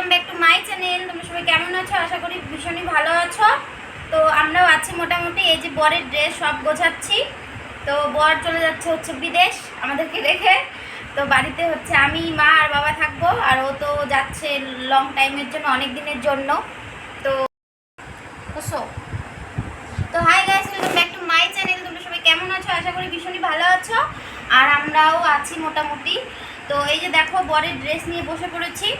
Welcome back to my channel তোমরা সবাই কেমন আছো? আশা করি ভীষণই ভালো আছো। তো আমরাও আছি মোটামুটি। এই যে বরের ড্রেস সব গোছাচ্ছি। তো বর চলে যাচ্ছে হচ্ছে বিদেশ আমাদেরকে রেখে। তো বাড়িতে হচ্ছে আমি, মা আর বাবা থাকব। আর ও তো যাচ্ছে লং টাইমের জন্য, অনেক দিনের জন্য। তো তো hi guys welcome back to my channel তোমরা সবাই কেমন আছো? আশা করি ভীষণই ভালো আছো। আর আমরাও আছি মোটামুটি। তো এই যে দেখো, বরের ড্রেস নিয়ে বসে পড়েছি।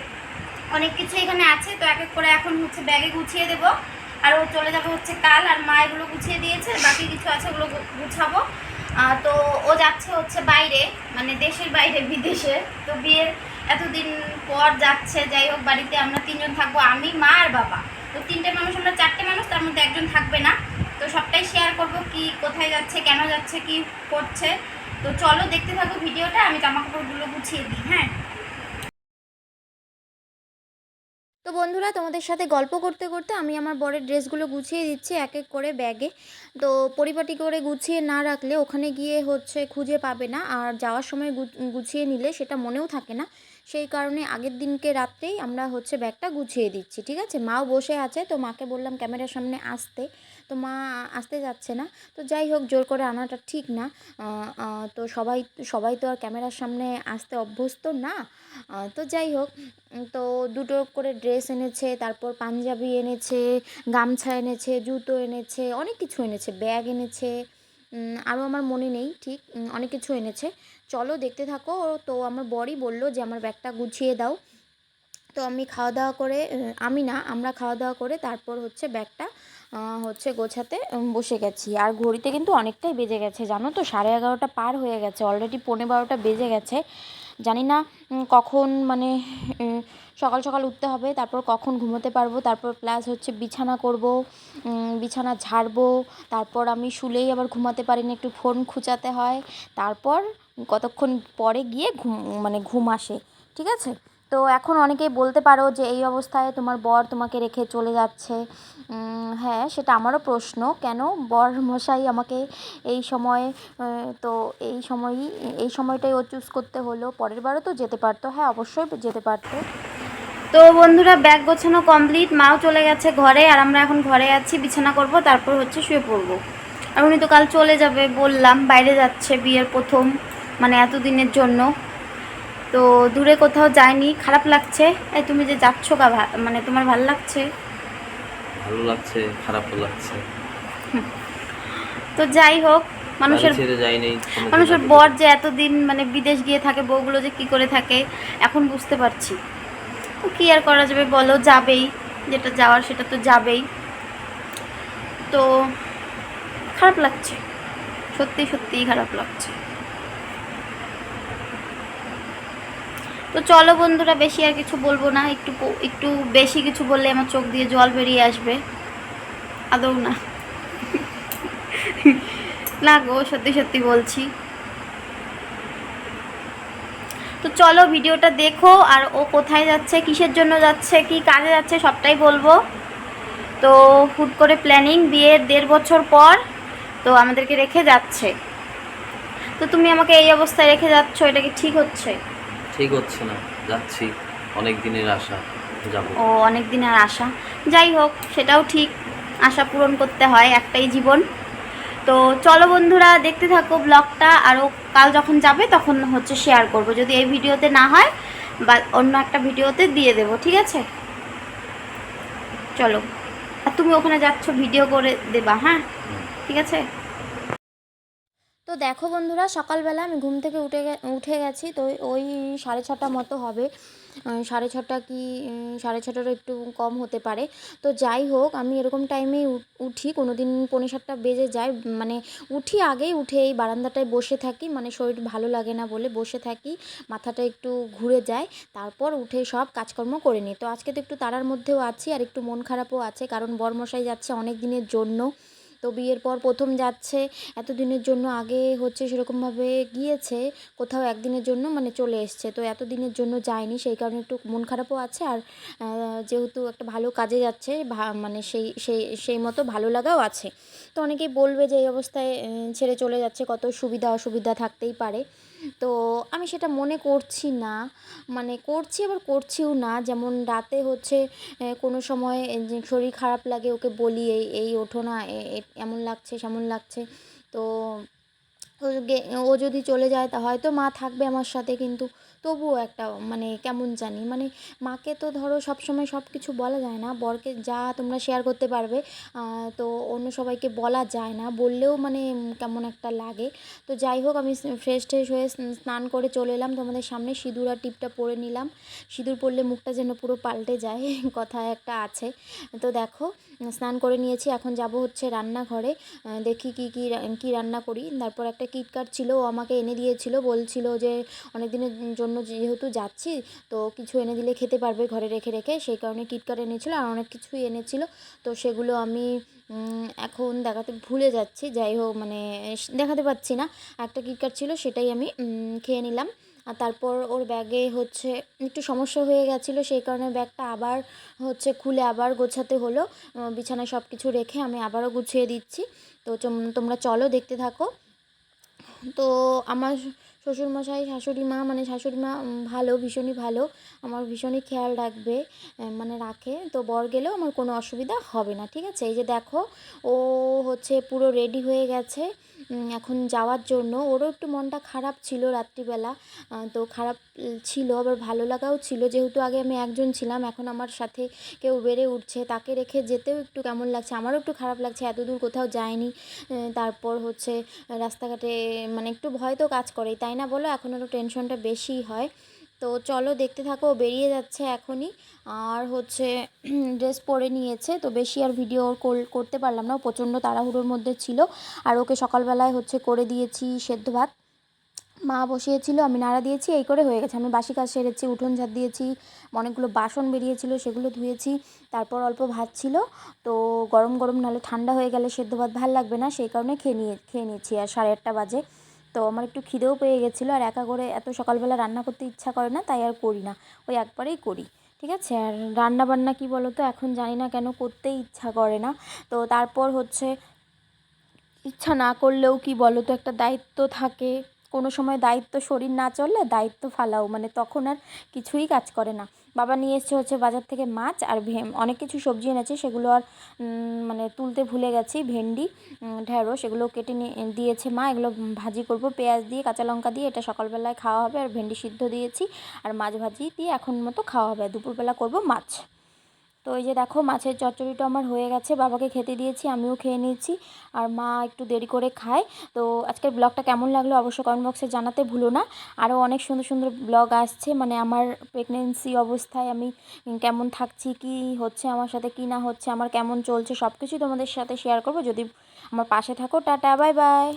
অনেক কিছু এখানে আছে, তো এক এক করে এখন হচ্ছে ব্যাগে গুছিয়ে দেব। আর ও চলে যাবে হচ্ছে কাল, আর মা এগুলো গুছিয়ে দিয়েছে, বাকি কিছু আছে ওগুলো গুছাবো। তো ও যাচ্ছে হচ্ছে বাইরে মানে দেশের বাইরে, বিদেশে। তো বিয়ের এতদিন পর যাচ্ছে, যাই হোক, বাড়িতে আমরা তিনজন থাকব, আমি, মা আর বাবা। তো তিনটে মানুষ, আমরা চারটে মানুষ, তার মধ্যে একজন থাকবে না। তো সবটাই শেয়ার করব কি, কোথায় যাচ্ছে, কেন যাচ্ছে, কি করছে। তো চলো দেখতে থাকো ভিডিওটা, আমি জামা কাপড়গুলো গুছিয়ে দিই হ্যাঁ? তো বন্ধুরা, তোমাদের সাথে গল্প করতে করতে আমি আমার বরের ড্রেসগুলো গুছিয়ে দিচ্ছি এক এক করে ব্যাগে। তো পরিপাটি করে গুছিয়ে না রাখলে ওখানে গিয়ে হচ্ছে খুঁজে পাবে না। আর যাওয়ার সময় গুছিয়ে নিলে সেটা মনেও থাকে না। সেই কারণে আগের দিনকে রাত্রেই আমরা হচ্ছে ব্যাগটা গুছিয়ে দিচ্ছি, ঠিক আছে? মাও বসে আছে, তো মাকে বললাম ক্যামেরার সামনে আসতে, তো মা আসতে যাচ্ছে না, তো যাই হোক জোর করে আনাটা ঠিক না তো সবাই সবাই তো আর ক্যামেরার সামনে আসতে অভ্যস্ত না তো যাই হোক তো দুটো করে ড্রেস এনেছে, তারপর পাঞ্জাবি এনেছে, গামছা এনেছে, জুতো এনেছে, অনেক কিছু এনেছে, ব্যাগ এনেছে আরও আমার মনে নেই, ঠিক? অনেক কিছু এনেছে। চলো দেখতে থাকো। তো আমার বরই বলল যে, আমার ব্যাগটা গুছিয়ে দাও। তো আমি খাওয়া দাওয়া করে আমি না, আমরা খাওয়া দাওয়া করে তারপর হচ্ছে ব্যাগটা হচ্ছে গোছাতে বসে গেছি। আর ঘড়িতে কিন্তু অনেকটাই বেজে গেছে, জানো তো? সাড়ে এগারোটা পার হয়ে গেছে, অলরেডি পনেরো বারোটা বেজে গেছে। জানি না কখন মানে সকাল সকাল উঠতে হবে, তারপর কখন ঘুমোতে পারব, তারপর প্লাস হচ্ছে বিছানা করব বিছানা ঝাড়বো, তারপর আমি শুলেই আবার ঘুমাতে পারি না একটু ফোন খুঁচাতে হয়, তারপর কতক্ষণ পরে গিয়ে ঘুম মানে ঘুম আসে, ঠিক আছে? তো এখন অনেকেই বলতে পারো যে এই অবস্থায় তোমার বর তোমাকে রেখে চলে যাচ্ছে। হ্যাঁ সেটা আমারও প্রশ্ন। কেন? বর মশাই আমাকে এই সময়ে তো এই সময়ই এই সময়টাই ও চুজ করতে হলো। পরের বারও তো যেতে পারতো। হ্যাঁ অবশ্যই যেতে পারতো। তো বন্ধুরা, ব্যাগ গোছানো কমপ্লিট মাও চলে গেছে ঘরে আর আমরা এখন ঘরে আছি। বিছানা করব, তারপর হচ্ছে শুয়ে পড়ব। আর উনি তো কাল চলে যাবে বললাম। বাইরে যাচ্ছে বিয়ের প্রথম মানে এতদিনের জন্য। তো দূরে কোথাও যায়নি খারাপ লাগছে। এই তুমি যে যাচ্ছ গা ভা- মানে তোমার ভালো লাগছে? ভালো লাগছে খারাপও লাগছে। তো যাই হোক মানুষের মানুষের বর যে এতদিন মানে বিদেশ গিয়ে থাকে বউগুলো যে কি করে থাকে এখন বুঝতে পারছি। তো কি আর করা যাবে বলো যাবেই। যেটা যাওয়ার সেটা তো যাবেই। তো খারাপ লাগছে। সত্যি সত্যিই খারাপ লাগছে। তো চলো বন্ধুরা, বেশি আর কিছু বলব না। একটু একটু বেশি কিছু বললে আমার চোখ দিয়ে জল বেরিয়ে আসবে। আদৌ না। না গো, সত্যি সত্যি বলছি। তো চলো ভিডিওটা দেখো, আর ও কোথায় যাচ্ছে, কিসের জন্য যাচ্ছে, কি কাজে যাচ্ছে, সবটাই বলব। তো হুট করে প্ল্যানিং বিয়ের দেড় বছর পর তো আমাদেরকে রেখে যাচ্ছে। তো তুমি আমাকে এই অবস্থায় রেখে যাচ্ছ, এটা কি ঠিক হচ্ছে? ঠিক হচ্ছে না। যাচ্ছি অনেক দিনের আশা যাব। ও অনেক দিনের আশা। যাই হোক সেটাও ঠিক। আশা পূরণ করতে হয় একটাই জীবন। তো চলো বন্ধুরা দেখতে থাকো ব্লগটা। আরও কাল যখন যাবে তখন হচ্ছে শেয়ার করব। যদি এই ভিডিওতে না হয় বা অন্য একটা ভিডিওতে দিয়ে দেবো ঠিক আছে? চলো। আর তুমি ওখানে যাচ্ছ ভিডিও করে দেবা হ্যাঁ? ঠিক আছে? তো দেখো বন্ধুরা, সকালবেলা আমি ঘুম থেকে উঠে উঠে গেছি, তো ওই সাড়ে ছটা মতো হবে। সাড়ে ছটা কি সাড়ে ছটারও একটু কম হতে পারে। তো যাই হোক, আমি এরকম টাইমেই উঠি কোনো দিন পৌনে সাতটা বেজে যায়। মানে উঠি আগেই, উঠে এই বারান্দাটায় বসে থাকি। মানে শরীর ভালো লাগে না বলে বসে থাকি, মাথাটা একটু ঘুরে যায়। তারপর উঠে সব কাজকর্ম করে নিই। তো আজকে তো একটু তারার মধ্যেও আছি, আর একটু মন খারাপও আছে, কারণ বরমশাই যাচ্ছে অনেক দিনের জন্য। তো বিয়ের পর প্রথম যাচ্ছে, এতদিনের জন্য আগে হচ্ছে সেরকমভাবে গিয়েছে, কোথাও একদিনের জন্য মানে চলে এসছে। তো এতদিনের জন্য যায়নি, সেই কারণে একটু মন খারাপও আছে আর যেহেতু একটা ভালো কাজে যাচ্ছে মানে সেই সেই সেই মতো ভালো লাগাও আছে। তো অনেকেই বলবে যে এই অবস্থায় ছেড়ে চলে যাচ্ছে, কত সুবিধা অসুবিধা থাকতেই পারে। তো আমি সেটা মনে করছি না। মানে করছি আবার করছিও না। যেমন রাতে হচ্ছে কোনো সময় শরীর খারাপ লাগে ওকে বলি, এই এই ওঠো না এমন লাগছে, সেমন লাগছে। তো ও যদি চলে যায় তা হয়তো মা থাকবে আমার সাথে, কিন্তু তবুও একটা মানে কেমন জানি মানে মাকে তো ধরো সব সময় সব কিছু বলা যায় না, বরকে যা তোমরা শেয়ার করতে পারবে তো অন্য সবাইকে বলা যায় না, বললেও মানে কেমন একটা লাগে। তো যাই হোক, আমি ফ্রেশ ট্রেশ হয়ে স্নান করে চলে এলাম তোমাদের সামনে, সিঁদুর আর টিপটা পরে নিলাম। সিঁদুর পরলে মুখটা যেন পুরো পাল্টে যায়, কথা একটা আছে। তো দেখো, স্নান করে নিয়েছি, এখন যাব হচ্ছে রান্নাঘরে দেখি কি কি কি রান্না করি। তারপর একটা কিটকাট ছিল, ও আমাকে এনে দিয়েছিল, বলছিল যে অনেক দিনের জন্য যেহেতু যাচ্ছি, তো কিছু এনে দিলে খেতে পারবে ঘরে রেখে রেখে। সেই কারণে কিটকাট এনেছিল আর অনেক কিছুই এনেছিল। তো সেগুলো আমি এখন দেখাতে ভুলে যাচ্ছি। যাই হোক মানে দেখাতে পাচ্ছি না। একটা কিটকাট ছিল, সেটাই আমি খেয়ে নিলাম। আর তারপর ওর ব্যাগে হচ্ছে একটু সমস্যা হয়ে গেছিল, সেই কারণে ব্যাগটা আবার হচ্ছে খুলে আবার গোছাতে হলো। বিছানায় সব কিছু রেখে আমি আবারও গুছিয়ে দিচ্ছি। তো তোমরা চলো দেখতে থাকো। তো আমার শ্বশুরমশাই, শাশুড়ি মা মানে শাশুড়ি মা ভালো, ভীষণই ভালো। আমার ভীষণই খেয়াল রাখবে মানে রাখে। তো বর গেলেও আমার কোনো অসুবিধা হবে না, ঠিক আছে? এই যে দেখো, ও হচ্ছে পুরো রেডি হয়ে গেছে এখন যাওয়ার জন্য। ওরও একটু মনটা খারাপ ছিল রাত্রিবেলা তো খারাপ ছিল, আবার ভালো লাগাও ছিল। যেহেতু আগে আমি একজন ছিলাম, এখন আমার সাথে কেউ বেড়ে উঠছে, তাকে রেখে যেতেও একটু কেমন লাগছে, আমারও একটু খারাপ লাগছে এত দূর কোথাও যায়নি। তারপর হচ্ছে রাস্তাঘাটে মানে একটু ভয় তো কাজ করেই, তাই না বলো, এখন আরও টেনশনটা বেশি হয়। তো চলো দেখতে থাকো বেরিয়ে যাচ্ছে এখনই। আর হচ্ছে ড্রেস পরে নিয়েছে, তো বেশি আর ভিডিও করতে পারলাম না। প্রচণ্ড তাড়াহুড়োর মধ্যে ছিল। আর ওকে সকালবেলায় হচ্ছে করে দিয়েছি সেদ্ধ ভাত। মা বসিয়েছিল, আমি নাড়া দিয়েছি, এই করে হয়ে গেছে। আমি বাসি কাজ সেরেছি, উঠোন ঝাড় দিয়েছি, অনেকগুলো বাসন বেরিয়েছিল, সেগুলো ধুয়েছি, তারপর অল্প ভাত ছিল। তো গরম গরম নাহলে ঠান্ডা হয়ে গেলে সেদ্ধ ভাত ভালো লাগবে না, সেই কারণে খেয়ে নিয়ে, খেয়ে নিয়েছি। আর সাড়ে আটটা বাজে। তো আমার একটু খিদেও পেয়ে গেছিল আর একা করে এত সকালবেলা রান্না করতে ইচ্ছা করে না, তাই আর করি না। ওই একবারেই করি, ঠিক আছে? আর রান্না বান্না কী বলো তো? এখন জানি না কেন করতেই ইচ্ছা করে না। তো তারপর হচ্ছে, ইচ্ছা না করলেও কি বলো তো, একটা দায়িত্ব থাকে। কোনো সময় দায়িত্ব শরীর না চললে দায়িত্ব ফালাও মানে তখন আর কিছুই কাজ করে না। বাবা নিয়ে এসছে হচ্ছে বাজার থেকে মাছ আর অনেক কিছু সবজি এনেছে সেগুলো আর মানে তুলতে ভুলে গেছি ভেন্ডি উম, ঢ্যাঁড়স এগুলো কেটে নিয়ে দিয়েছে মা এগুলো ভাজি করব পেঁয়াজ দিয়ে কাঁচা লঙ্কা দিয়ে এটা সকালবেলায় খাওয়া হবে আর ভেন্ডি সিদ্ধ দিয়েছি আর মাছ ভাজি দিয়ে এখন মতো খাওয়া হবে দুপুরবেলা করব মাছ। তো এই যে দেখো, মাছের চচ্চড়িটা আমার হয়ে গেছে, বাবাকে খেতে দিয়েছি, আমিও খেয়ে নিয়েছি আর মা একটু দেরি করে খায়। তো আজকের ব্লগটা কেমন লাগল অবশ্যই কমেন্ট বক্সে জানাতে ভুলো না। আরও অনেক সুন্দর সুন্দর ব্লগ আসছে মানে আমার প্রেগনেন্সি অবস্থায় আমি কেমন থাকছি, কি হচ্ছে আমার সাথে, কি না হচ্ছে, আমার কেমন চলছে সব কিছুই তোমাদের সাথে শেয়ার করব। যদি আমার পাশে থাকো, টাটা বাই বাই